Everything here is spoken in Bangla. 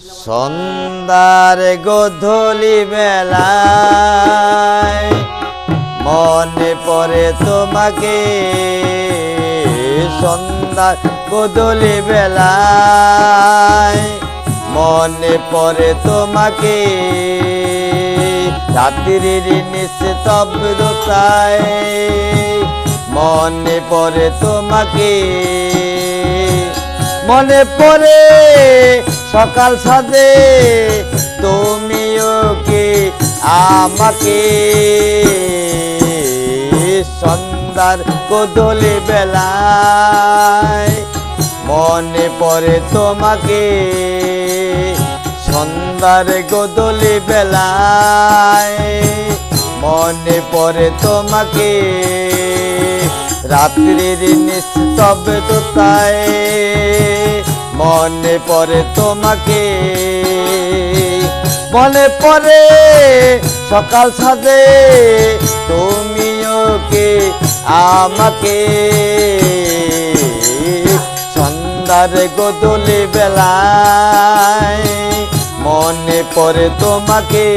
সন্ধ্যার গোধূলি বেলায় মনে পড়ে তোমাকে। সন্ধ্যার গোধূলি বেলায় মনে পড়ে তোমাকে। রাত্রির নিস্তব্ধতায় মনে পড়ে তোমাকে। মনে পড়ে সকাল সাজে। তুমিও কি আমাকে সন্ধ্যার কোদলে বেলায়? মনে পড়ে তোমাকে সন্ধ্যার গোদলে বেলায়। মনে পড়ে তোমাকে রাত্রির নিস্তব্ধতায় মনে পড়ে তোমাকে। মনে পড়ে সকাল সাজে। তুমিও কে আমাকে? সন্ধ্যার গোদলে বেলায় মনে পড়ে তোমাকে।